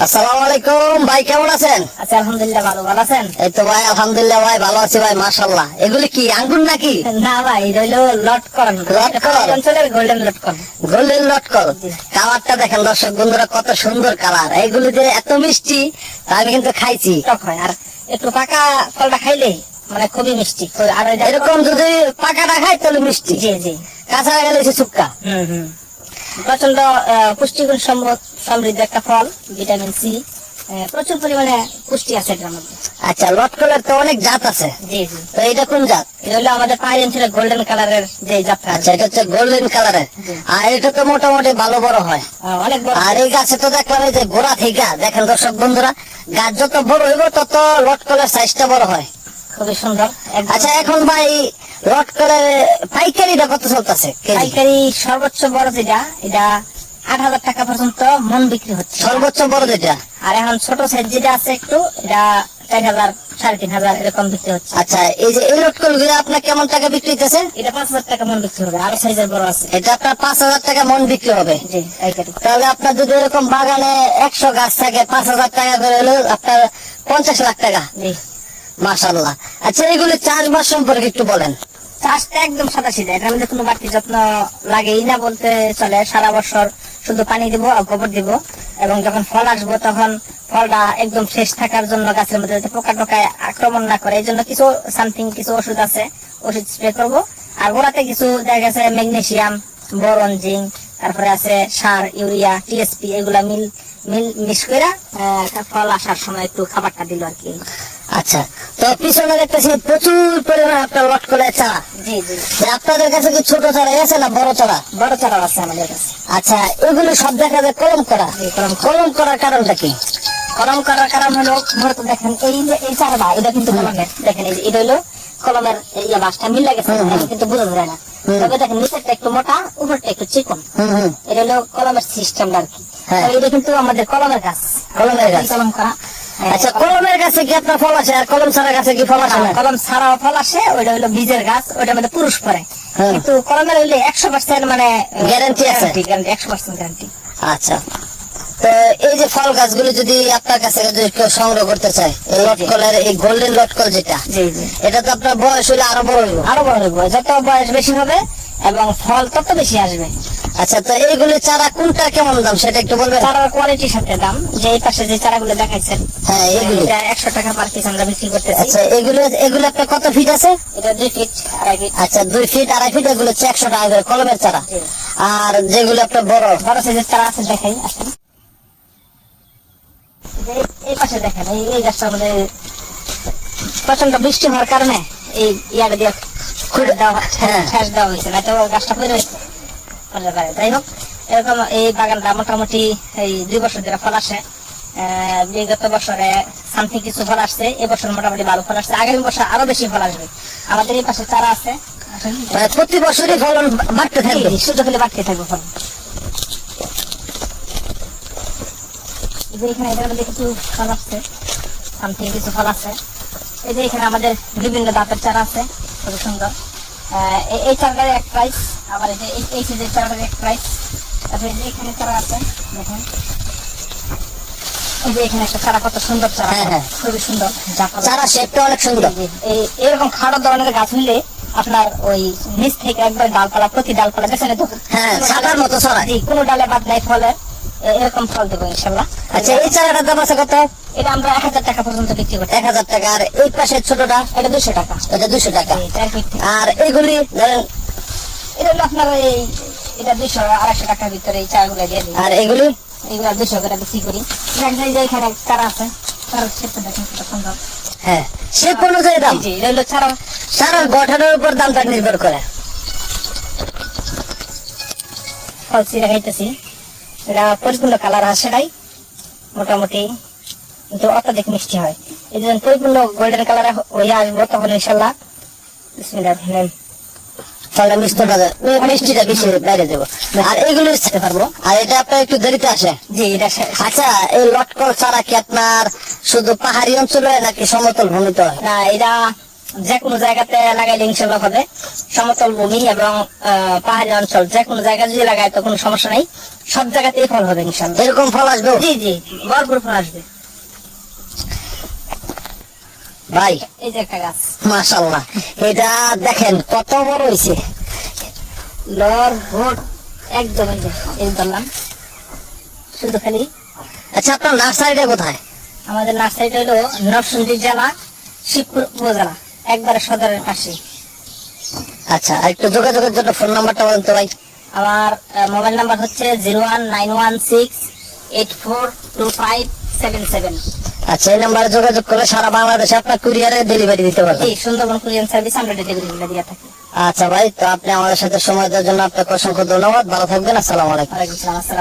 আসসালামু আলাইকুম। ভাই কেমন আছেন? আচ্ছা আলহামদুলিল্লাহ ভালো। ভালো আছেন? এই তো ভাই আলহামদুলিল্লাহ ভাই ভালো আছি ভাই এগুলি কি আঙ্গুর নাকি? না ভাই রইল লটকন লটকন? অঞ্চলের গোল্ডেন লটকন গোল্ডেন লটকল কালারটা দেখেন দর্শক বন্ধুরা কত সুন্দর কালার। এইগুলি যে এত মিষ্টি তা আমি কিন্তু খাইছি। টক হয় আর একটু পাকা ফলটা খাইলে মানে খুবই মিষ্টি। আর এরকম যদি পাকাটা খাই তাহলে মিষ্টি। জি জি। কাঁচা গেলে হচ্ছে চুক্কা হুম হুম। প্রচণ্ড পুষ্টিগুণ সম্ভ- সমৃদ্ধ একটা ফল ভিটামিন সি প্রচুর পরিমাণে পুষ্টি আছে এটার মধ্যে। আচ্ছা লটকলের তো অনেক জাত আছে। জি জি। তো এটা কোন জাত? এটা হলো আমাদের পাহাড়ি গোল্ডেন কালারের যে যাত্রা আচ্ছা এটা হচ্ছে গোল্ডেন কালারের আর এটা তো মোটামুটি ভালো বড় হয়। অনেক বড়। আর এই গাছে তো দেখলাম এই যে গোড়া থেকে দেখেন দর্শক বন্ধুরা গাছ যত বড় হইব তত লটকলের সাইজটা বড় হয়। খুবই সুন্দর। আচ্ছা এখন ভাই লটকলের পাইকারিটা কত চলতেছে পাইকারি সর্বোচ্চ বড় যেটা এটা আট হাজার টাকা পর্যন্ত মন বিক্রি হচ্ছে। সর্বোচ্চ বড় যেটা? আর এখন ছোট সাইজ যেটা আছে একটু এটা চার হাজার সাড়ে তিন হাজার এরকম বিক্রি হচ্ছে। আচ্ছা এই যে এই গুলো আপনার কেমন টাকা বিক্রি হইতেছে? এটা পাঁচ হাজার টাকা মন বিক্রি হবে আরও সাইজের বড় আছে। এটা আপনার পাঁচ হাজার টাকা মন বিক্রি হবে। জি তাহলে আপনার যদি এরকম বাগানে একশো গাছ থাকে পাঁচ হাজার টাকা করে হলে আপনার পঞ্চাশ লাখ টাকা। জি। মাসাল্লাহ আচ্ছা এগুলি চাষবাস সম্পর্কে একটু বলেন। চাষটা একদম সাদা সিধা এটার মধ্যে কোনো বাড়তি যত্ন লাগেই না বলতে চলে সারা বছর শুধু পানি দিব আর গোবর দিব। এবং যখন ফল আসব তখন ফলটা একদম শেষ থাকার জন্য গাছের মধ্যে যাতে পোকা টোকায় আক্রমণ না করে। এই জন্য কিছু সামথিং কিছু ওষুধ আছে। ওষুধ স্প্রে করব। আর গোড়াতে কিছু দেখা গেছে ম্যাগনেসিয়াম বোরন জিঙ্ক তারপরে আছে সার ইউরিয়া টিএসপি এগুলা মিল মিল মিক্স করে ফল আসার সময় একটু খাবারটা দিল আর কি। আচ্ছা তো পিছনে দেখতেছি প্রচুর পরিমাণে আপনার লটকলের চারা। জি জি। আপনাদের কাছে কি ছোট চারা আছে না বড় চারা? বড় চারা আছে আমাদের কাছে। আচ্ছা এগুলো সব দেখা যায় কলম করা। কলম করার কারণটা কি? কলম করার কারণ হলো মূলত দেখেন এই যে এই চারবা এটা কিন্তু কলমের দেখেন এই যে এটা হলো কলমের ইয়া বাসটা মিল গেছে কিন্তু বোঝা যায় না। তবে দেখেন নিচেরটা একটু মোটা উপরটা একটু চিকন। এটা হলো কলমের সিস্টেমটা আর কি। হ্যাঁ। এটা কিন্তু আমাদের কলমের গাছ। কলমের গাছ। কলম করা। আচ্ছা কলমের গাছে কি আপনার ফল আছে আর কলম ছাড়া গাছে কি ফল আসে না? কলম ছাড়াও ফল আসে ওইটা হলো বীজের গাছ ওইটার মধ্যে পুরুষ পরে হ্যাঁ। কিন্তু কলমের হইলে একশো পার্সেন্ট মানে Guarantee আছে? একশো পার্সেন্ট গ্যারান্টি আচ্ছা। তো এই যে ফল গাছগুলো যদি আপনার কাছে যদি কেউ সংগ্রহ করতে চায় এই লটকলের এই গোল্ডেন লটকল যেটা এটা তো আপনার বয়স হলে আরও বড় হইব। আরও বড় হইব। যত বয়স বেশি হবে এবং ফল তত বেশি আসবে। আচ্ছা তো এইগুলি চারা কোনটা কেমন দাম সেটা একটু বলবেন? চারার কোয়ালিটির সাথে দাম। যে এই পাশে যে চারাগুলো দেখাইছেন হ্যাঁ এগুলি একশো টাকা পার পিস আমরা বিক্রি করতেছি। আচ্ছা এগুলো এগুলো আপনার কত ফিট আছে? এটা দুই ফিট আড়াই ফিট আচ্ছা দুই ফিট আড়াই ফিট এগুলো হচ্ছে একশো টাকা করে কলমের চারা। আর যেগুলো আপনার বড়? বড় সাইজের চারা আছে দেখাই আসেন। এই- পাশে দেখেন এই এই গাছটা আমাদের প্রচণ্ড বৃষ্টি হওয়ার কারণে এই ইয়াটা দিয়ে খুঁড়ে দেওয়া হ্যাঁ। দেওয়া হয়েছে না তো গাছটা পড়ে রয়েছে। পড়তে পারে। যাই হোক এরকম এই বাগানটা মোটামুটি এই দুই বছর ধরে ফল আসে। বিগত বছরে সামথিং কিছু ফল আসছে এবছর মোটামুটি ভালো ফল আসছে। আগামী বছর আরও বেশি ফল আসবে। আমাদের এই পাশে চারা আছে। মানে প্রতি বছরই ফলন বাড়তে থাকবে। সুযোগ হলে বাড়তে থাকবে ফল। এই এখানে এটার মধ্যে কিছু ফল আসছে সামথিং কিছু ফল আছে এই যে এখানে আমাদের বিভিন্ন দাঁতের চারা আছে। খুব সুন্দর এই- চারাটার এক প্রাইস আবার এই যে এই- সিজের চারাটার এক প্রাইস তারপরে যে এখানে চারা আছে দেখেন। এই যে এখানে একটা চারা কত সুন্দর চারা। হ্যাঁ, হ্যাঁ। খুবই সুন্দর। চারা শেপটা অনেক সুন্দর। এই এরকম খাটো ধরনের গাছ হইলে আপনার ওই নিচ থেকে একবার ডালপালা প্রতি ডালপালা বেছে তো হ্যাঁ, ছাতার মতো। কোনো ডালে বাদ নাই ফলের এরকম ফল দেবো ইনশাল্লাহ। আচ্ছা এই চারাটার দাম আছে কত? এটা আমরা এক হাজার টাকা পর্যন্ত বিক্রি করতে এক হাজার টাকা আর এই পাশে ছোটটা? এটা দুশো টাকা। এটা দুশো টাকা। আর এইগুলি ধরেন এটা হলো আপনার এই এটা দুশো আড়াইশো টাকার ভিতরে এই দিয়ে দিই। আর এগুলি এগুলো দুশো করে বিক্রি করি। এখানে চারা আছে ক্ষেত্রে দেখেন হ্যাঁ শেপ অনুযায়ী দাম? চারা। চারার গঠনের উপর দামটা নির্ভর করে। ফল চিরা খাইতেছি। এটা পরিপূর্ণ কালার আছে সেটাই মোটামুটি। কিন্তু অত্যাধিক মিষ্টি হয়। এই যখন পরিপূর্ণ গোল্ডেন কালার হয়ে আসব তখন ইনশাল্লাহ বিসমিল্লাহ রহমান মিষ্টটা মিষ্টিটা বেশি বাইরে দেবো আর এইগুলি খেতে পারব। আর এটা আপনার একটু দেরিতে আসে। জি এটা আচ্ছা এই লটকল ছাড়া কি আপনার শুধু পাহাড়ি অঞ্চলে নাকি সমতল ভূমিতে না এটা যে কোনো জায়গাতে লাগাইলে ইনশাল্লাহ হবে। সমতল ভূমি এবং আহ, পাহাড়ি অঞ্চল। যে কোনো জায়গায় যদি লাগায় তো কোনো সমস্যা নাই। সব জায়গাতেই ফল হবে ইনশাল্লাহ এরকম ফল আসবে? জি জি ভরপুর ফল আসবে। ভাই এই যে একটা গাছ। মাশাল্লাহ এটা দেখেন কত বড় হয়েছে লর ভোট একদম এই ধরলাম শুধু খালি। আচ্ছা আপনার নার্সারিটা কোথায়? আমাদের নার্সারিটা হলো নরসিংদী জেলা শিবপুর উপজেলা একবারে সদরের পাশে। আচ্ছা আর একটু যোগাযোগের জন্য ফোন নাম্বারটা বলেন তো ভাই। আমার মোবাইল নাম্বার হচ্ছে zero one nine one six eight four two five seven seven. আচ্ছা এই নাম্বারে যোগাযোগ করে সারা বাংলাদেশে আপনার কুরিয়ারে ডেলিভারি দিতে পারবেন। জি সুন্দরবন কুরিয়ার সার্ভিস আমরা ডেলিভারি দিয়ে থাকি। আচ্ছা ভাই তো আপনি আমাদের সাথে সময় দেওয়ার জন্য আপনাকে অসংখ্য ধন্যবাদ। ভালো থাকবেন আসসালামু আলাইকুম। ওয়ালাইকুম আসসালাম আসসালাম